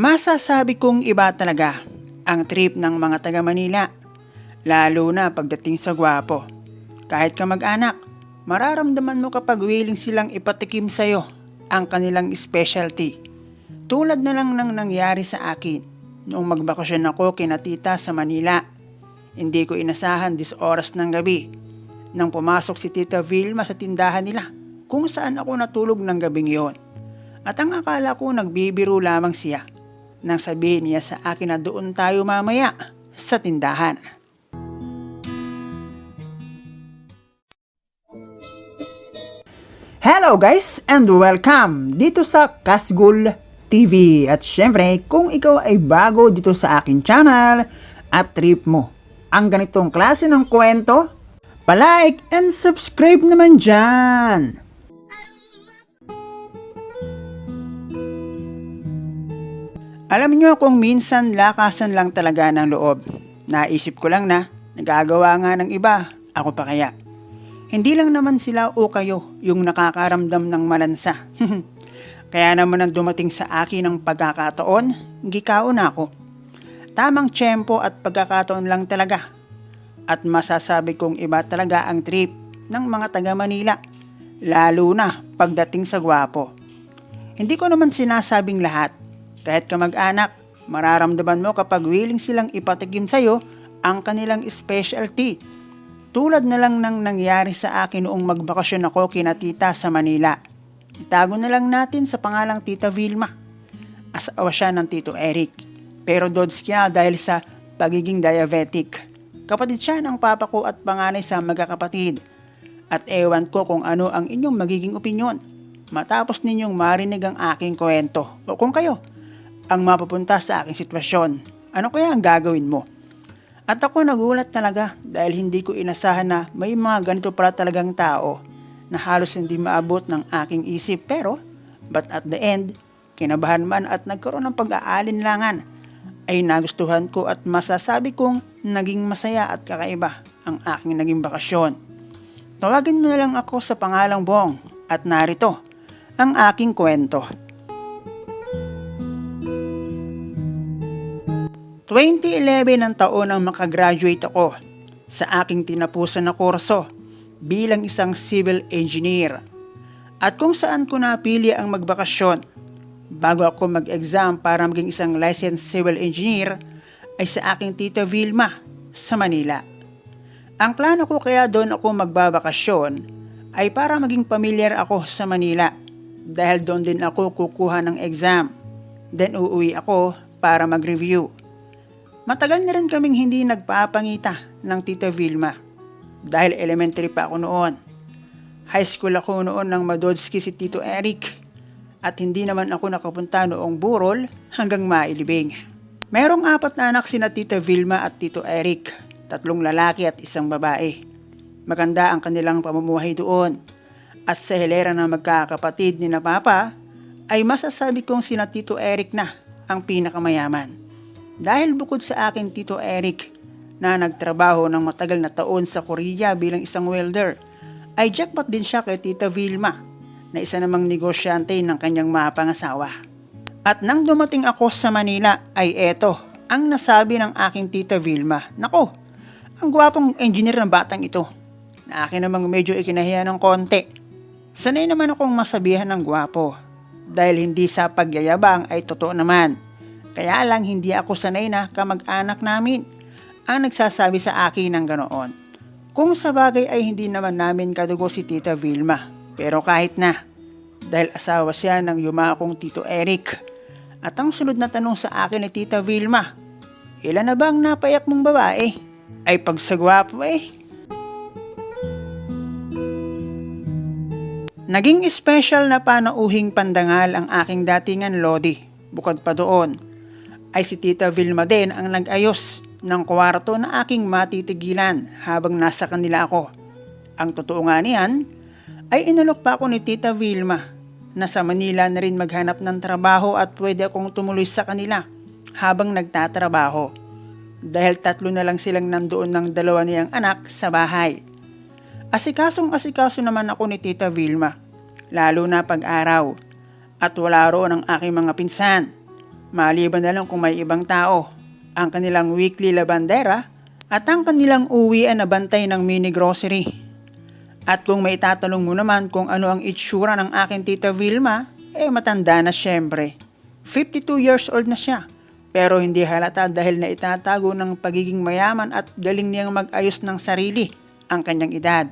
Masasabi kong iba talaga ang trip ng mga taga Manila, lalo na pagdating sa gwapo. Kahit ka mag-anak, mararamdaman mo kapag willing silang ipatikim sa'yo ang kanilang specialty. Tulad na lang ng nangyari sa akin noong magbakasyon ako kina tita sa Manila. Hindi ko inasahan dis oras ng gabi nang pumasok si Tita Vilma sa tindahan nila kung saan ako natulog ng gabing iyon. At ang akala ko nagbibiro lamang siya nang sabihin niya sa akin na doon tayo mamaya sa tindahan. Hello guys and welcome dito sa Kasgul TV. At syempre, kung ikaw ay bago dito sa akin channel at trip mo ang ganitong klase ng kwento, palike and subscribe naman dyan. Alam nyo kung minsan lakasan lang talaga ng loob. Naisip ko lang na nagagawa nga ng iba, ako pa kaya. Hindi lang naman sila o kayo yung nakakaramdam ng malansa. kaya naman ang dumating sa akin ng pagkakataon, gikao na ako. Tamang tiyempo at pagkakataon lang talaga. At masasabi kong iba talaga ang trip ng mga taga Manila, lalo na pagdating sa gwapo. Hindi ko naman sinasabing lahat, kahit ka mag-anak, mararamdaman mo kapag willing silang ipatikim sa'yo ang kanilang specialty. Tulad na lang ng nangyari sa akin noong magbakasyon ako kina tita sa Manila. Itago na lang natin sa pangalang Tita Vilma. Asawa siya ng Tito Eric. Pero dodge niya dahil sa pagiging diabetic. Kapatid siya ng papa ko at panganay sa magkakapatid. At ewan ko kung ano ang inyong magiging opinyon. Matapos ninyong marinig ang aking kwento. O kung kayo, ang mapupunta sa aking sitwasyon. Ano kaya ang gagawin mo? At ako nagulat talaga dahil hindi ko inasahan na may mga ganito pala talagang tao na halos hindi maabot ng aking isip pero but at the end, kinabahan man at nagkaroon ng pag-aalinlangan ay nagustuhan ko at masasabi kong naging masaya at kakaiba ang aking naging bakasyon. Tawagin mo na lang ako sa pangalang Bong at narito ang aking kwento. 2011 ang taon nang makagraduate ako sa aking tinapusan na kurso bilang isang civil engineer at kung saan ko napili ang magbakasyon bago ako mag-exam para maging isang licensed civil engineer ay sa aking tita Vilma sa Manila. Ang plano ko kaya doon ako magbabakasyon ay para maging familiar ako sa Manila dahil doon din ako kukuha ng exam. Then uuwi ako para mag-review. Matagal na rin kaming hindi nagpapangita ng Tita Vilma dahil elementary pa ako noon. High school ako noon ng Madodski si Tito Eric at hindi naman ako nakapunta noong burol hanggang mailibing. Merong apat na anak sina Tita Vilma at Tito Eric, tatlong lalaki at isang babae. Maganda ang kanilang pamumuhay doon. At sa hilera ng magkakapatid ni na Papa, ay masasabi kong sina Tito Eric na ang pinakamayaman. Dahil bukod sa akin Tito Eric na nagtrabaho ng matagal na taon sa Korea bilang isang welder, ay jackpot din siya kay Tita Vilma na isa namang negosyante ng kanyang mapangasawa. At nang dumating ako sa Manila ay eto ang nasabi ng aking Tita Vilma. Nako, ang gwapong engineer ng batang ito. Na akin namang medyo ikinahiya ng konti. Sanay naman akong masabihan ng gwapo dahil hindi sa pagyayabang ay totoo naman kaya lang hindi ako sanay na kamag-anak namin ang nagsasabi sa akin ng ganoon. Kung sa bagay ay hindi naman namin kadugo si Tita Vilma. Pero kahit na, dahil asawa siya ng yumakong Tito Eric. At ang sunod na tanong sa akin ni Tita Vilma, ilan na bang napayak mong babae? Ay pagsagwapo eh. Naging special na panauhing pandangal ang aking datingan Lodi. Bukod pa doon, ay si Tita Vilma din ang nag-ayos ng kwarto na aking matitigilan habang nasa kanila ako. Ang totoo nga niyan ay inalok pa ako ni Tita Vilma na sa Manila na rin maghanap ng trabaho at pwede akong tumuloy sa kanila habang nagtatrabaho. Dahil tatlo na lang silang nandoon ng dalawa niyang anak sa bahay. Asikasong asikaso naman ako ni Tita Vilma, lalo na pag-araw, at wala roon ang aking mga pinsan Maliban na lang kung may ibang tao, ang kanilang weekly labandera at ang kanilang uwian na bantay ng mini grocery. At kung may itatanong mo naman kung ano ang itsura ng aking tita Vilma, eh matanda na syempre. 52 years old na siya. Pero hindi halata dahil na itatago ng pagiging mayaman at galing niyang mag-ayos ng sarili ang kanyang edad.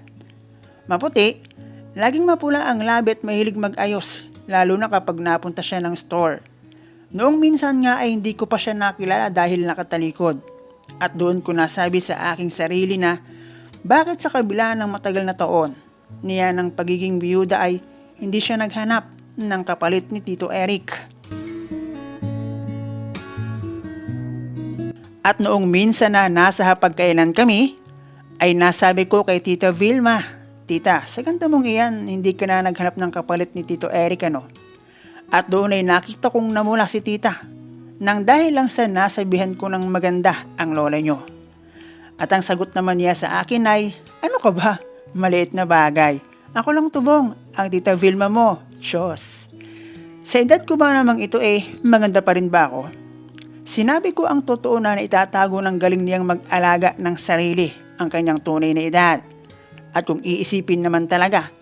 Maputi, laging mapula ang labi at mahilig mag-ayos, lalo na kapag napunta siya ng store. Noong minsan nga ay hindi ko pa siya nakilala dahil nakatalikod. At doon ko nasabi sa aking sarili na bakit sa kabila ng matagal na taon, niya ng pagiging biyuda ay hindi siya naghanap ng kapalit ni Tito Eric. At noong minsan na nasa hapagkainan kami, ay nasabi ko kay Tita Vilma, Tita, sa ganda mong iyan, hindi ka na naghanap ng kapalit ni Tito Eric ano? At doon ay nakita kong namula si Tita, nang dahil lang sa nasabihan ko ng maganda ang lola nyo. At ang sagot naman niya sa akin ay, ano ka ba? Maliit na bagay. Ako lang tubong, ang Tita Vilma mo, Diyos. Sa edad ko ba namang ito eh, maganda pa rin ba ako? Sinabi ko ang totoo na itatago ng galing niyang mag-alaga ng sarili ang kanyang tunay na edad. At kung iisipin naman talaga,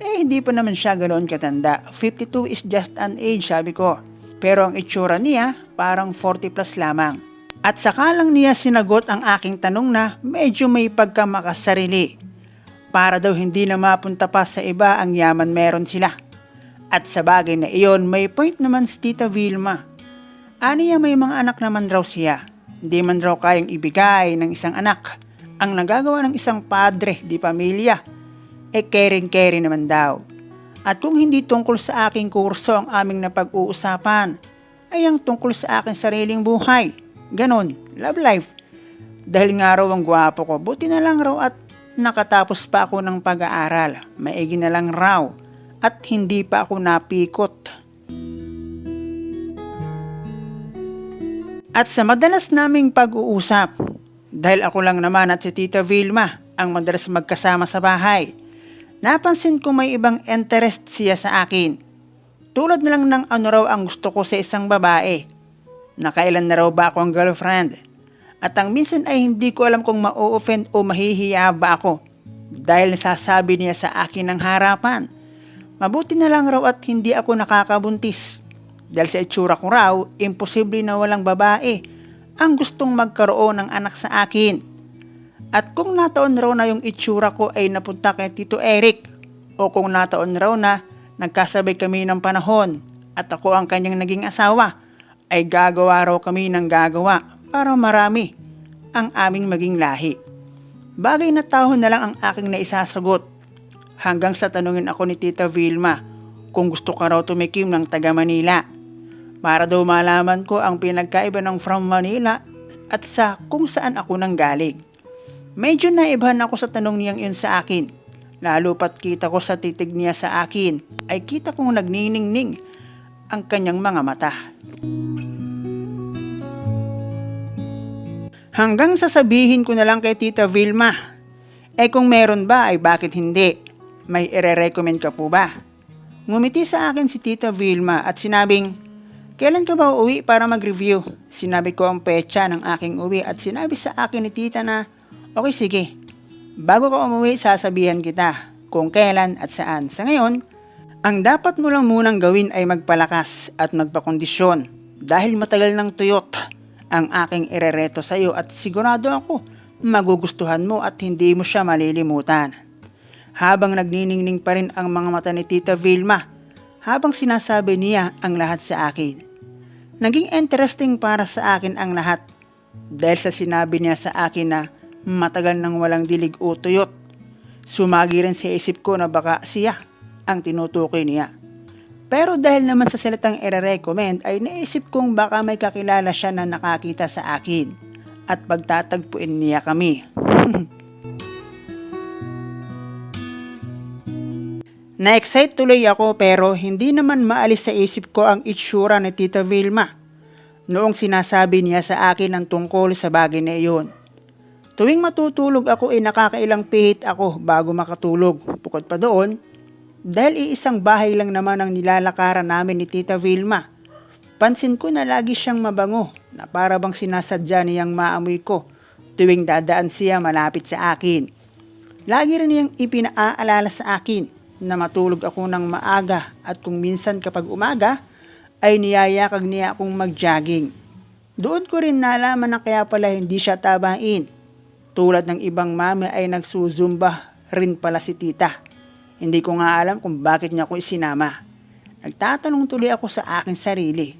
eh hindi pa naman siya ganoon katanda. 52 is just an age sabi ko. Pero ang itsura niya parang 40 plus lamang. At saka lang niya sinagot ang aking tanong na medyo may pagkamakasarili. Para daw hindi na mapunta pa sa iba ang yaman meron sila. At sa bagay na iyon may point naman si Tita Vilma. Aniya may mga anak naman raw siya. Hindi man raw kayang ibigay ng isang anak. Ang nagagawa ng isang padre di pamilya. E caring-caring naman daw. At kung hindi tungkol sa aking kurso ang aming napag-uusapan, ay ang tungkol sa aking sariling buhay. Ganon, love life. Dahil nga raw ang gwapo ko, buti na lang raw at nakatapos pa ako ng pag-aaral. Maigi na lang raw at hindi pa ako napikot. At sa madalas naming pag-uusap, dahil ako lang naman at si Tita Vilma ang madalas magkasama sa bahay, napansin ko may ibang interest siya sa akin. Tulad na lang ng ano raw ang gusto ko sa isang babae. Nakailan na raw ba ako ang girlfriend? At ang minsan ay hindi ko alam kung ma-offend o mahihiya ba ako dahil nasasabi niya sa akin ng harapan. Mabuti na lang raw at hindi ako nakakabuntis. Dahil sa itsura ko raw, imposible na walang babae ang gustong magkaroon ng anak sa akin. At kung nataon raw na yung itsura ko ay napunta kay Tito Eric o kung nataon raw na nagkasabay kami ng panahon at ako ang kanyang naging asawa, ay gagawa raw kami ng gagawa para marami ang aming maging lahi. Bagay na tao na lang ang aking naisasagot hanggang sa tanungin ako ni Tita Vilma kung gusto ka raw tumikim ng taga Manila para daw malaman ko ang pinagkaiba ng from Manila at sa kung saan ako nang galing. Medyo naibahan ako sa tanong niyang yun sa akin. Lalo pat kita ko sa titig niya sa akin ay kita kong nagniningning ang kanyang mga mata. Hanggang sasabihin ko na lang kay Tita Vilma, eh kung meron ba ay bakit hindi? May ire-recommend ka po ba? Ngumiti sa akin si Tita Vilma at sinabing, Kailan ka ba uuwi para mag-review? Sinabi ko ang petsa ng aking uwi at sinabi sa akin ni tita na, okay sige, bago ka umuwi sasabihan kita kung kailan at saan. Sa ngayon, ang dapat mo lang munang gawin ay magpalakas at magpakondisyon dahil matagal ng tuyot ang aking irereto sa iyo at sigurado ako magugustuhan mo at hindi mo siya malilimutan. Habang nagniningning pa rin ang mga mata ni Tita Vilma, habang sinasabi niya ang lahat sa akin. Naging interesting para sa akin ang lahat dahil sa sinabi niya sa akin na matagal nang walang dilig o tuyot. Sumagi rin sa isip ko na baka siya ang tinutukoy niya. Pero dahil naman sa salitang i-recommend ay naisip kong baka may kakilala siya na nakakita sa akin at pagtatagpuin niya kami. Na-excite tuloy ako pero hindi naman maalis sa isip ko ang itsura ni Tita Vilma noong sinasabi niya sa akin ang tungkol sa bagay na iyon. Tuwing matutulog ako ay nakakailang pihit ako bago makatulog. Bukod pa doon, dahil iisang bahay lang naman ang nilalakaran namin ni Tita Vilma. Pansin ko na lagi siyang mabango na para bang sinasadya niyang maamoy ko tuwing dadaan siya malapit sa akin. Lagi rin niyang ipinaalala sa akin na matulog ako ng maaga at kung minsan kapag umaga ay niyayakag niya akong mag-jogging. Doon ko rin nalaman na kaya pala hindi siya tabain. Tulad ng ibang mami ay nagsusumba rin pala si tita. Hindi ko nga alam kung bakit niya ako isinama. Nagtatanong tuloy ako sa aking sarili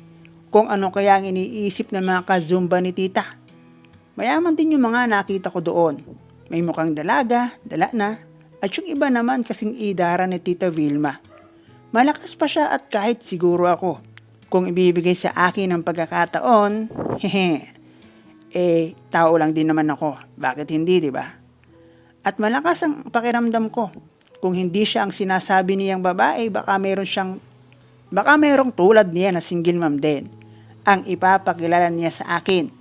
kung ano kaya ang iniisip ng mga kazumba ni tita. Mayaman din yung mga nakita ko doon. May mukhang dalaga, dala na, at yung iba naman kasing idara ni Tita Vilma. Malakas pa siya at kahit siguro ako, kung ibibigay sa akin ng pagkakataon, hehe, eh, tao lang din naman ako. Bakit hindi, di ba? At malakas ang pakiramdam ko. Kung hindi siya ang sinasabi niyang babae, baka meron siyang, baka merong tulad niya na single mom din. Ang ipapakilala niya sa akin.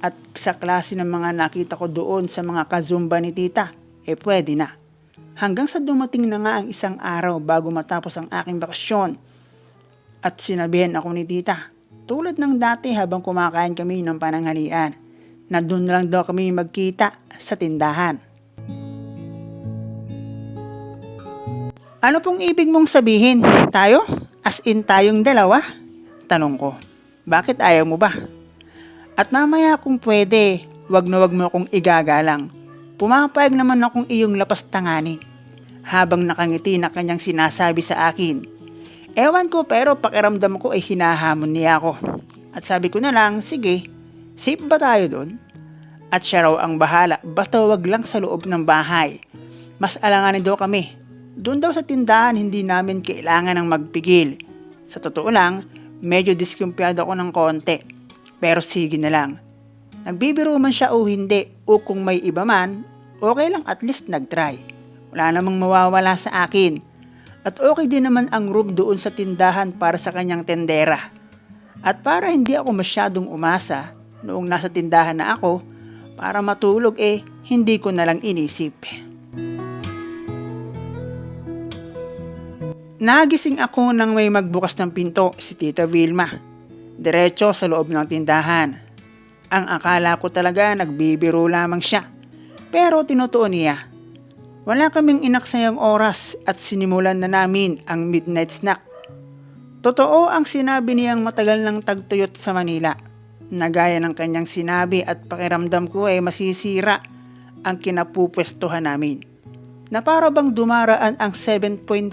At sa klase ng mga nakita ko doon sa mga kazumba ni tita, eh pwede na. Hanggang sa dumating na nga ang isang araw bago matapos ang aking bakasyon. At sinabihan ako ni tita, tulad ng dati habang kumakain kami ng pananghalian, na doon lang daw kami magkita sa tindahan. Ano pong ibig mong sabihin? Tayo? As in tayong dalawa? Tanong ko. Bakit ayaw mo ba? At mamaya kung pwede, wag na wag mo akong igagalang. Pumapayag naman akong iyong lapas tanganin. Habang nakangiti na kanyang sinasabi sa akin. Ewan ko pero pakiramdam ko ay hinahamon niya ako. At sabi ko na lang, sige, safe ba tayo doon? At siya raw ang bahala, basta wag lang sa loob ng bahay. Mas alanganin daw kami. Doon daw sa tindahan hindi namin kailangan ng magpigil. Sa totoo lang, medyo diskumpiyado ako ng konti. Pero sige na lang. Nagbibiro man siya o hindi, o kung may iba man, okay lang at least nagtry. Wala namang mawawala sa akin. At okay din naman ang room doon sa tindahan para sa kanyang tendera. At para hindi ako masyadong umasa noong nasa tindahan na ako, para matulog eh, hindi ko na lang inisip. Nagising ako nang may magbukas ng pinto si Tita Vilma. Diretso sa loob ng tindahan. Ang akala ko talaga nagbibiro lamang siya. Pero tinutuon niya. Wala kaming inaksayang oras at sinimulan na namin ang midnight snack. Totoo ang sinabi niyang matagal ng tagtuyot sa Manila. Nagaya ng kanyang sinabi at pakiramdam ko ay masisira ang kinapupwestuhan namin na para bang dumaraan ang 7.5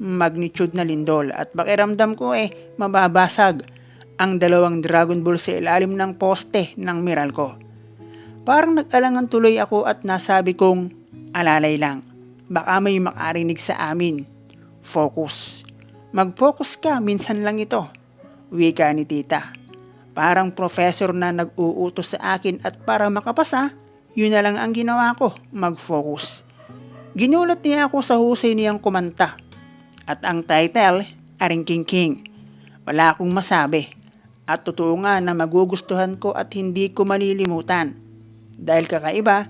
magnitude na lindol at pakiramdam ko eh mababasag ang dalawang Dragon Ball sa ilalim ng poste ng Meralco. Parang nag-alangan tuloy ako at nasabi kong alalay lang. Baka may makarinig sa amin. Focus. Mag-focus ka, minsan lang ito. Wika ni tita. Parang professor na nag-uutos sa akin at para makapasa, yun na lang ang ginawa ko, mag-focus. Ginulat niya ako sa husay niyang kumanta. At ang title, Aring King King. Wala akong masabi. At totoo nga na magugustuhan ko at hindi ko malilimutan. Dahil kakaiba,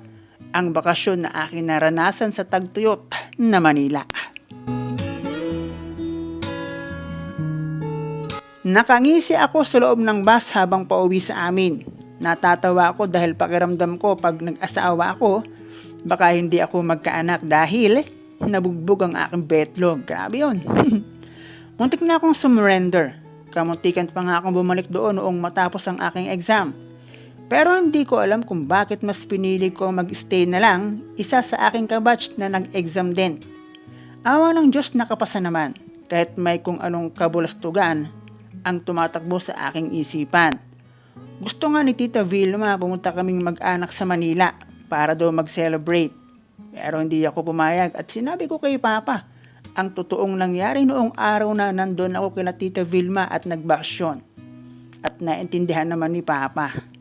ang bakasyon na aking naranasan sa Tagtuyot na Manila. Nakangisi ako sa loob ng bus habang pauwi sa amin. Natatawa ako dahil pakiramdam ko pag nag-asawa ako, Baka hindi ako magkaanak dahil nabugbog ang aking betlog. Grabe yun. Muntik na akong sumurrender. Kamuntikan pa nga akong bumalik doon noong matapos ang aking exam. Pero hindi ko alam kung bakit mas pinili ko mag-stay na lang isa sa aking kabatch na nag-exam din. Awa ng Diyos nakapasa naman kahit may kung anong kabulastugan ang tumatakbo sa aking isipan. Gusto nga ni Tita Vilma pumunta kaming mag-anak sa Manila para daw mag-celebrate. Pero hindi ako pumayag at sinabi ko kay Papa ang totoong nangyari noong araw na nandun ako kina Tita Vilma at nagbaksyon. At naintindihan naman ni Papa.